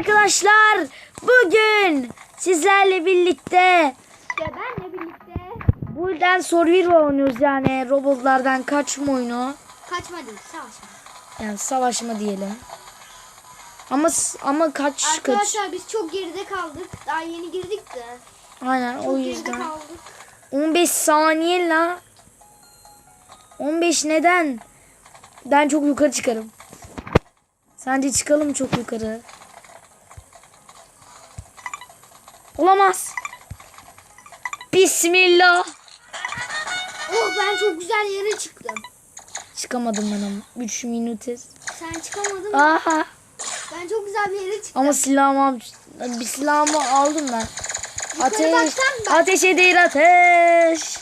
arkadaşlar. Bugün sizlerle birlikte İşte benle birlikte buradan Survivor oynuyoruz yani robotlardan kaçma oyunu. kaçma değil savaşma. Yani savaşma diyelim. Ama ama kaç kaç. Arkadaşlar biz çok geride kaldık. Daha yeni girdik de. Aynen Çok o yüzden. kaldık. 15 saniye la. 15 neden? Ben çok yukarı çıkarım. Sence çıkalım çok yukarı. Olamaz. Bismillah. Oh ben çok güzel yere çıktım. Çıkamadım ben ama. 3 minutes. Sen çıkamadın mı? Aha. Ben çok güzel bir yere çıktım. Ama silahımı al- bir silahımı aldım ben. Ateş. baksan ben- Ateş edir ateş.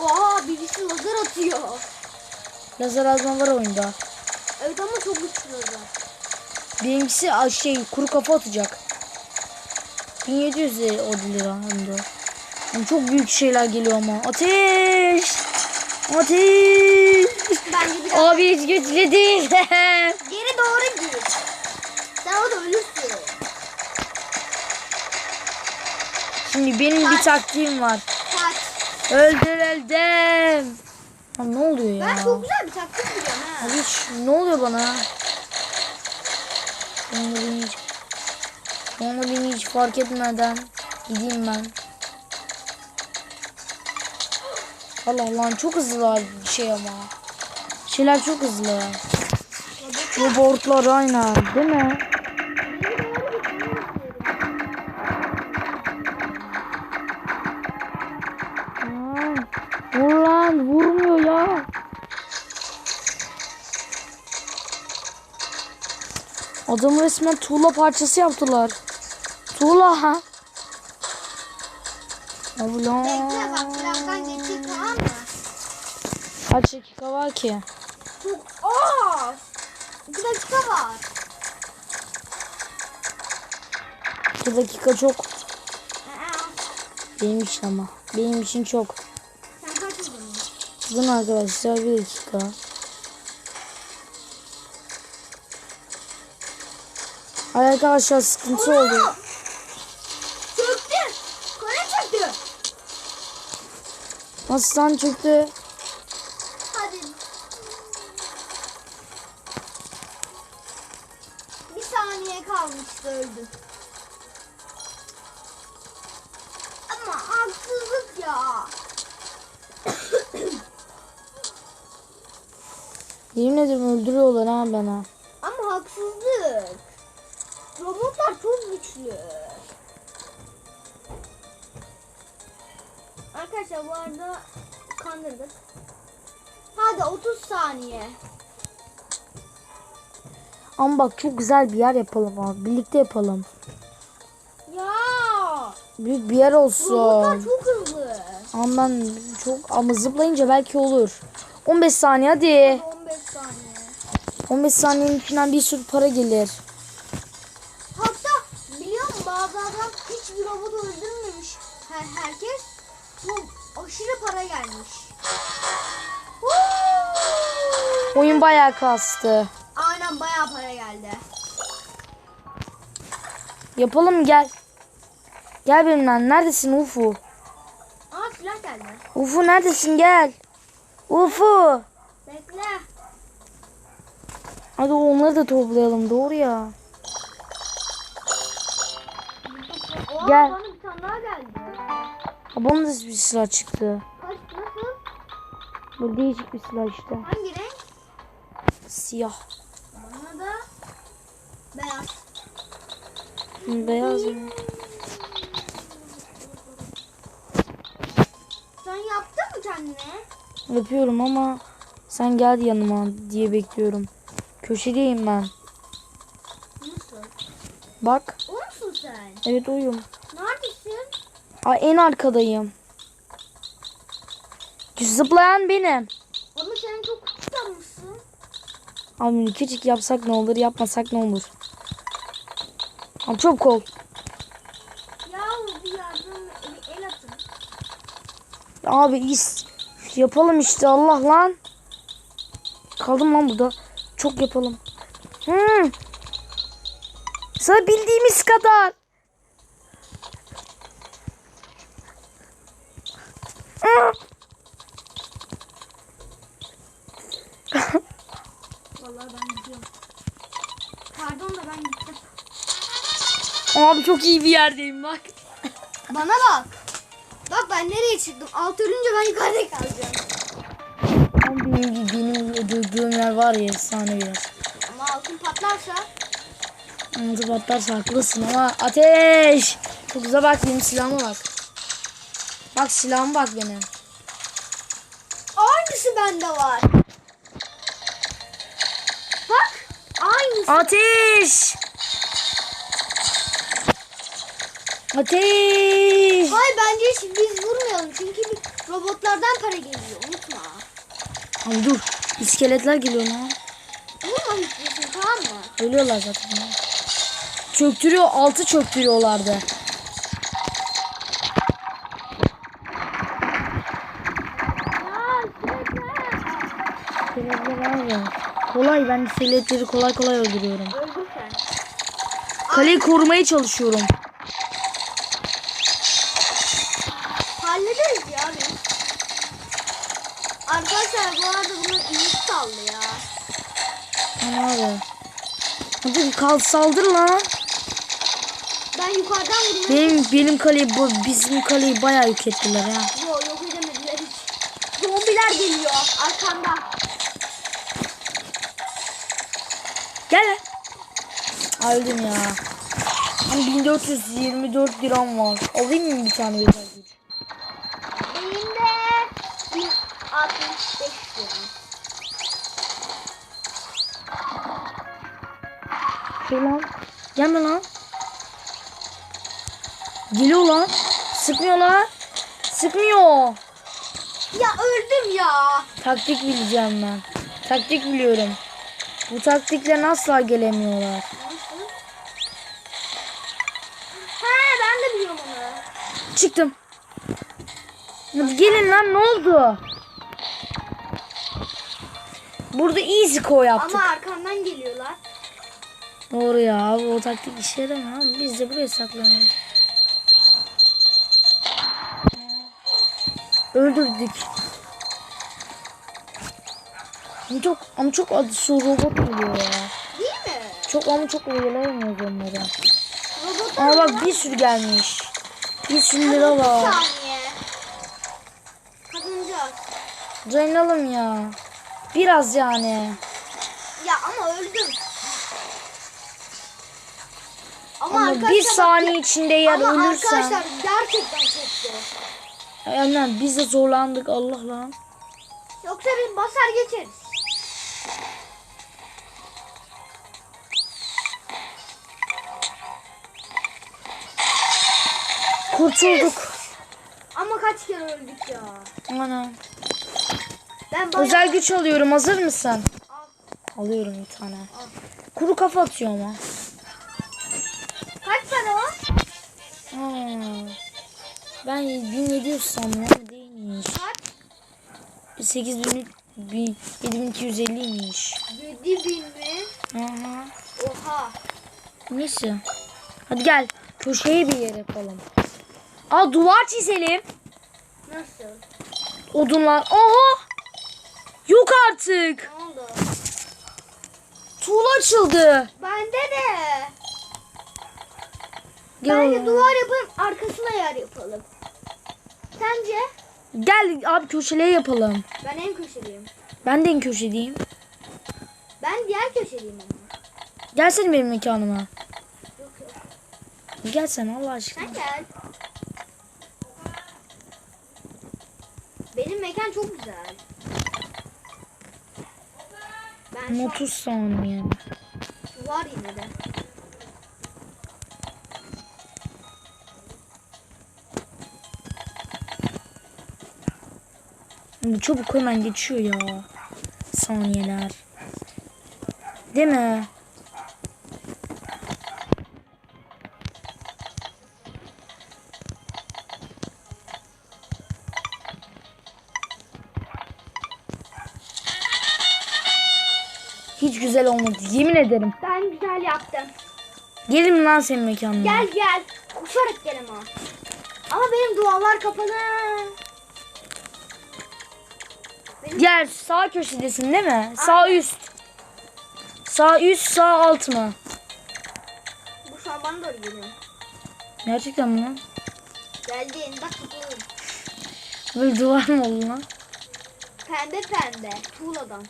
Oha birisi lazer atıyor. Lazer azma var oyunda. Evet ama çok güçlü lazer. Benimkisi a- şey kuru kafa atacak. 1700 lira o lira hem de. Yani çok büyük şeyler geliyor ama. Ateş! Ateş! Bence biraz Abi hiç güçlü değil. geri doğru git. Sen orada ölürsün. Şimdi benim bir taktiğim var. Kaç. Öldürüldüm. Ya ne oluyor ya? Ben çok güzel bir taktik biliyorum ha. Abi ne oluyor bana? Beni hiç, onu beni hiç fark etmeden gideyim ben. Allah lan çok hızlı bir şey ama. Şeyler çok hızlı. Robotlar aynen değil mi? Adamı resmen tuğla parçası yaptılar. Tuğla ha. Abi Bekle bak birazdan geçecek tamam mı? Kaç dakika var ki? Çok az. İki dakika var. 2 dakika çok. Benim için ama. Benim için çok. Sen kaç? Uzun arkadaşlar bir dakika. Ay arkadaşlar sıkıntı oldu. Çöktü. Kore çöktü. Nasıl lan çöktü? Hadi. Bir saniye kalmıştı öldü. Ama haksızlık ya. Yemin ederim öldürüyorlar ha bana. Ama haksızlık. Robotlar çok güçlü. Arkadaşlar bu arada kandırdık. Hadi 30 saniye. Ama bak çok güzel bir yer yapalım abi. Birlikte yapalım. Ya Büyük bir yer robotlar olsun. çok hızlı. Ama ben çok ama zıplayınca belki olur. 15 saniye hadi. 15 saniye. 15 saniyenin içinden bir sürü para gelir. Her, herkes bu aşırı para gelmiş. Woo! Oyun bayağı kastı. Aynen bayağı para geldi. Yapalım gel. Gel benimle. Neredesin Ufu? Aa silah geldi. Ufu neredesin gel. Ufu. Bekle. Hadi onları da toplayalım doğru ya. Gel. Daha geldi. Bana da bir silah çıktı. Kaç nasıl? Böyle değişik bir silah işte. Hangi renk? Siyah. Bana da beyaz. Hı, Beyaz mı? Sen yaptın mı kendine? Yapıyorum ama sen gel yanıma diye bekliyorum. Köşedeyim ben. Nasıl? Bak. O musun sen? Evet oyum. Aa, en arkadayım. Zıplayan benim. Ama sen çok küçük almışsın. Abi küçük yapsak ne olur yapmasak ne olur. Abi çok kol. Ya bir yardım el atın. Abi is yapalım işte Allah lan. Kaldım lan burada. Çok yapalım. Hmm. Sığabildiğimiz kadar. Vallahi ben gidiyorum. Pardon da ben gittim. Abi çok iyi bir yerdeyim bak. Bana bak. Bak ben nereye çıktım? Alt ölünce ben yukarıda kalacağım. Ama benim, benim durduğum yer var ya efsane bir yer. Ama altın patlarsa Altı patlarsa haklısın ama ateş. Çok güzel bak benim silahıma bak. Bak silahıma bak benim. aynısı bende var. Ateş. Ateş. Hayır bence biz vurmayalım çünkü robotlardan para geliyor unutma. Abi dur. İskeletler geliyor lan. Vurma hiçbirisini tamam mı? Ölüyorlar zaten. Çöktürüyor. Altı çöktürüyorlardı. İskeletler abi. Kolay. Ben iskeletleri kolay kolay öldürüyorum. Öldüm sen. Kaleyi korumaya çalışıyorum. Hallederiz ya biz. Arkadaşlar bu arada bunun iyi sallı ya. Aman abi. Hadi kal saldır lan. Ben yukarıdan vurmayı Benim benim kaleyi bu bizim kaleyi bayağı yük ettiler ha. Yo yok edemediler hiç. Zombiler geliyor arkanda. Öldüm ya. Hani 1424 liram var. Alayım mı bir tane özel güç? Benim de 1065 lira. Şey lan. Gelme lan. Geliyor lan. Sıkmıyor lan. Sıkmıyor. Ya öldüm ya. Taktik bileceğim ben. Taktik biliyorum. Bu taktikle asla gelemiyorlar. Çıktım. Hadi gelin lan ne oldu? Burada easy co yaptık. Ama arkamdan geliyorlar. Doğru ya abi o taktik işe yaramıyor ama biz de buraya saklanıyoruz. Öldürdük. Ama çok ama çok adı robot oluyor ya. Değil mi? Çok ama çok oyalayamıyoruz onları. Robotlar Aa bak bir sürü gelmiş. Bir sürü lira Bir var. saniye. Kazanacağız. Dayanalım ya. Biraz yani. Ya ama öldüm. Ama, Ama bir saniye içinde eğer Ama ölürsen. arkadaşlar gerçekten çok zor. Aynen biz de zorlandık Allah lan. Yoksa biz basar geçeriz. Kurtulduk. Ama kaç kere öldük ya. Ana. Ben bayağı... Özel güç alıyorum. Hazır mısın? Al. Alıyorum bir tane. Kuru kafa atıyor ama. Kaç para var? Aa, ben 1700 sandım ama değilmiş. Kaç? 8000 bin- 7250'ymiş. 7000 mi? Aha. Oha. Neyse. Hadi gel. Köşeye bir yer yapalım. Aa duvar çizelim. Nasıl? Odunlar. Aha. Yok artık. Ne oldu? Tuğla açıldı. Bende de. Gel Bence oğlum. duvar yapalım arkasına yer yapalım. Sence? Gel abi köşeleye yapalım. Ben en köşeliyim. Ben de en köşedeyim. Ben diğer köşeliyim ama. Gelsene benim mekanıma. Yok yok. Gel sen Allah aşkına. Sen gel. Mekan çok güzel. Ben şu 30 saniye. an var yine de. Bu çabuk hemen geçiyor ya. Saniyeler. Değil mi? Hiç güzel olmadı. Yemin ederim. Ben güzel yaptım. Gelin lan senin mekanına. Gel gel. Uçarak gel ama. Ama benim duvarlar kapalı. Diğer sağ köşedesin değil mi? Sağ üst. Sağ üst sağ alt mı? Bu şu an bana doğru geliyor. Gerçekten mi lan? Geldin bak kapalı. Böyle duvar mı oldu lan? Pembe pembe. Tuğladan.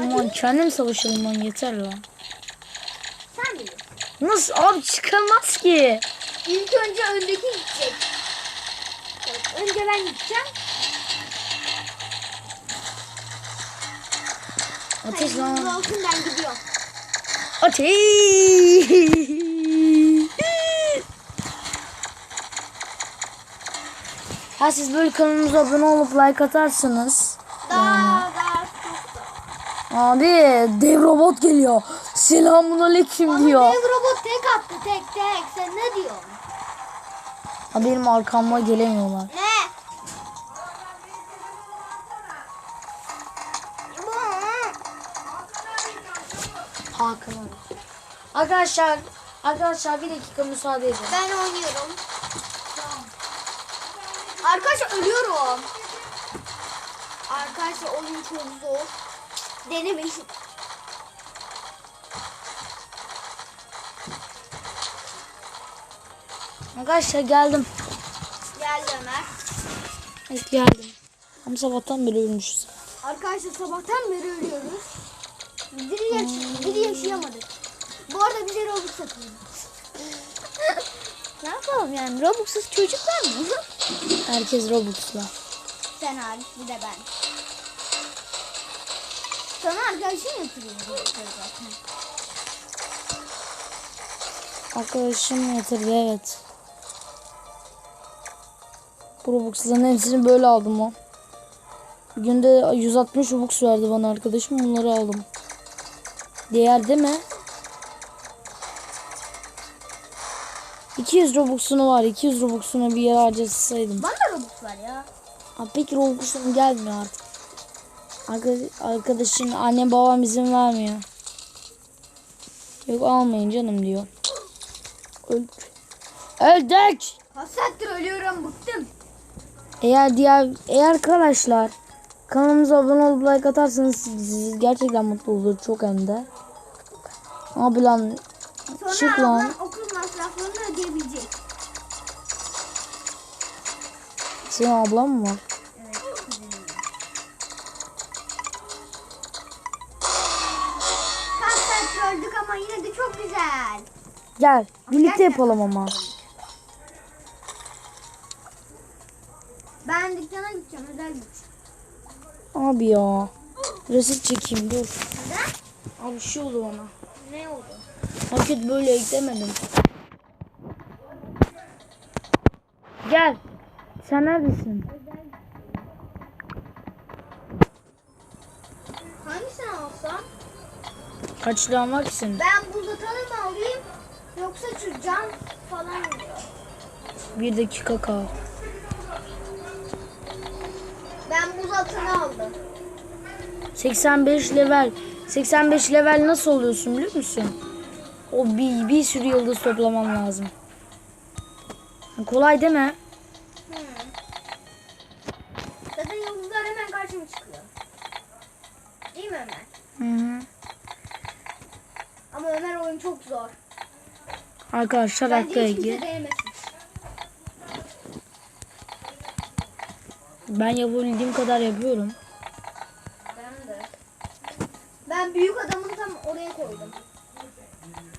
Aman kendim savaşalım lan yeter lan. Sen biliyorsun. Nasıl abi çıkamaz ki. İlk önce öndeki gidecek. Evet, önce ben gideceğim. Ateş Hayır, lan. olsun ben gidiyorum. Ateş. Ha siz böyle kanalımıza abone olup like atarsanız. Daha daha çok da. Abi dev robot geliyor. Selamun aleyküm Ama diyor. dev robot tek attı tek tek. Sen ne diyorsun? Ha benim arkama gelemiyorlar. Ne? Hakan Arkadaşlar Arkadaşlar bir dakika müsaade edin. Ben oynuyorum. Arkadaşlar ölüyorum. Arkadaşlar oyun çok zor. Denemeyin. Arkadaşlar geldim. Geldi Ömer. Evet geldim. Ama sabahtan beri ölmüşüz. Arkadaşlar sabahtan beri ölüyoruz. Biri, yaş biri yaşayamadık. Bu arada bize Robux satıyor. ne yapalım yani? Robux'suz çocuk var mı? Herkes Robux'la. Sen hariç bir de ben. Sana arkadaşın yatırıyor zaten. Arkadaşım yatırdı evet. Bu Robux'ların hepsini böyle aldım o. Bir günde 160 Robux verdi bana arkadaşım. Bunları aldım. Değer değil mi? 200 Robux'unu var. 200 Robux'unu bir yere harcasaydım. Bana Robux var ya. Abi peki Robux'um gelmiyor artık. Arka- Arkadaşın anne babam izin vermiyor. Yok almayın canım diyor. Öldük. Öldük. Ölüyorum bıktım. Eğer diğer eğer arkadaşlar kanalımıza abone olup like atarsanız biz gerçekten mutlu oluruz çok hem de. Abi lan Sonra Çık lan. okul masraflarını ödeyebilecek. senin ablan mı var? Gel birlikte yapalım ama. Ben dükkana gideceğim özel güç. Abi ya. Resit çekeyim dur. Neden? Abi şey oldu bana. Ne oldu? Paket böyle eklemedim. Gel. Sen neredesin? Hangisini alsam? Kaç liran var ki senin? Ben alayım? Yoksa şu cam falan mı? Bir dakika kal. Ben buz atanı aldım. 85 level. 85 level nasıl oluyorsun biliyor musun? O bir, bir sürü yıldız toplaman lazım. Kolay mi? Hmm. Zaten yıldızlar hemen karşıma çıkıyor. Değil mi Ömer? Hı hı. Ama Ömer oyun çok zor. Arkadaşlar kimse iki. denemesin. Ben yapabildiğim kadar yapıyorum. Ben de. Ben büyük adamın tam oraya koydum.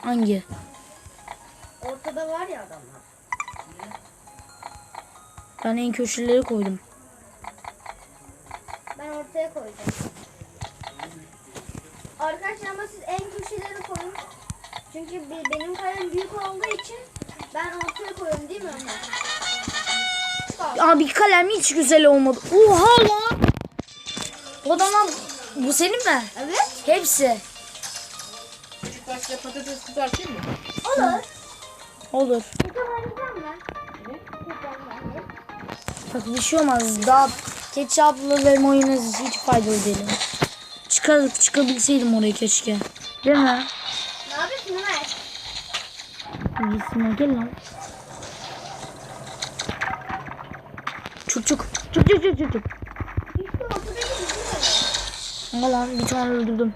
Hangi? Ortada var ya adamlar. Ben en köşeleri koydum. Ben ortaya koydum. Arkadaşlar ama siz en köşeleri koyun. Çünkü be- benim kalem büyük olduğu için ben ortaya koyuyorum değil mi Ömer? Abi kalem hiç güzel olmadı. Oha lan. O bu senin mi? Evet. Hepsi. Küçük başta patates kızartayım mı? Olur. Olur. Bak bir şey olmaz. Daha ketçaplı ve mayonez hiç faydalı değil. Çıkar, çıkabilseydim oraya keşke. Değil mi? Gitsin gel lan. Çık çık. Çık çık çık çık. çık. Lan bir tane öldürdüm.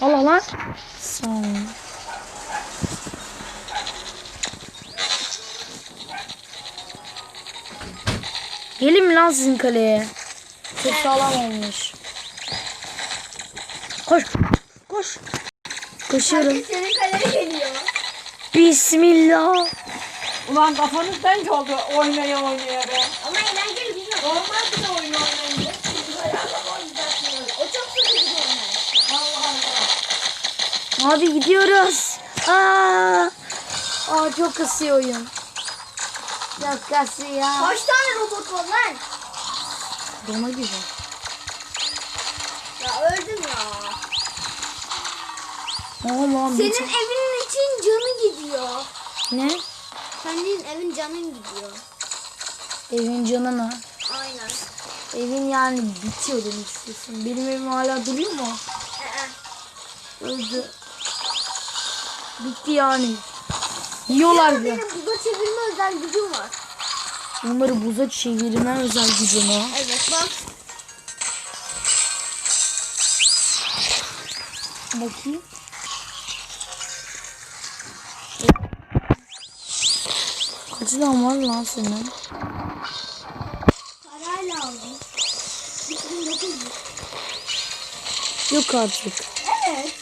Allah lan. Sağ ol. Gelin lan sizin kaleye? Çok sağlam olmuş. Koş. Koşuyorum. Herkes senin kaleye geliyor. Bismillah. Ulan kafanız bence oldu oynaya oynaya be. Ama eğlenceli güzel. Normal bir de oyun oynayınca. O çok sıkıcı bir oynar. Allah Allah. Abi gidiyoruz. Aa. Aa çok kasıyor oyun. Çok kasıyor. Kaç tane robot var lan? Dona gibi. Ya öldüm bir Senin evinin için canı gidiyor. Ne? Senin evin canın gidiyor. Evin canına. Aynen. Evin yani bitiyor demek istiyorsun. Benim evim hala duruyor mu? Ee, Öldü. Bitti yani. Yiyorlar bile. benim buza çevirme özel gücüm var. Onları buza çevirme özel gücünü. Evet bak. Bakayım. Liran var lan senin? Parayla aldım. 2900. Yok artık. Evet.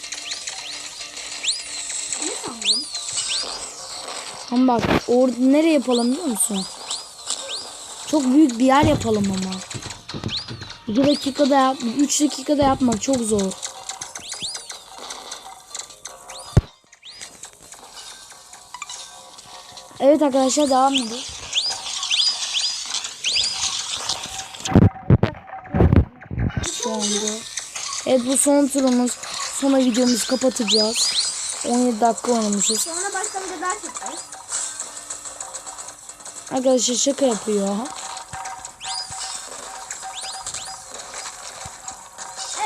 Ne sandın? Ama bak orada nereye yapalım biliyor musun? Çok büyük bir yer yapalım ama. 2 dakikada yap, 3 dakikada yapmak çok zor. Evet arkadaşlar devam ediyoruz. Şu anda. Evet bu son turumuz. Sonra videomuzu kapatacağız. 17 dakika oynamışız. Sonra başka bir ders yaparız. Arkadaşlar şaka yapıyor.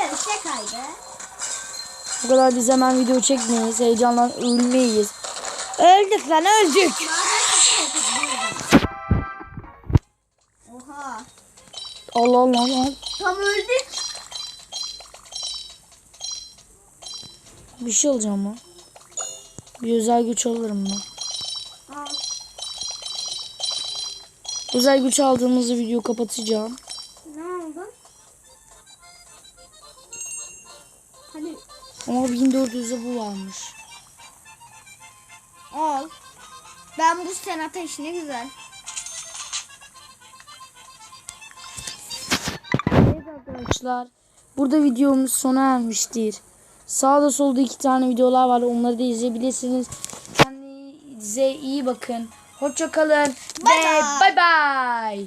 Evet şakaydı. Bu kadar biz hemen video çekmeyiz. Heyecandan ölmeyiz. Öldük lan öldük. Allah Allah Allah. Tam öldük. Bir şey alacağım mı? Bir özel güç alırım. Aa, Özel güç aldığımızda video kapatacağım. ne oldu? Hadi Ama 1400'de bu varmış. al. Ben bu senata işine güzel. Evet arkadaşlar. Burada videomuz sona ermiştir. Sağda solda iki tane videolar var. Onları da izleyebilirsiniz. Kendinize iyi bakın. Hoşça kalın. Bye bye. bay bay.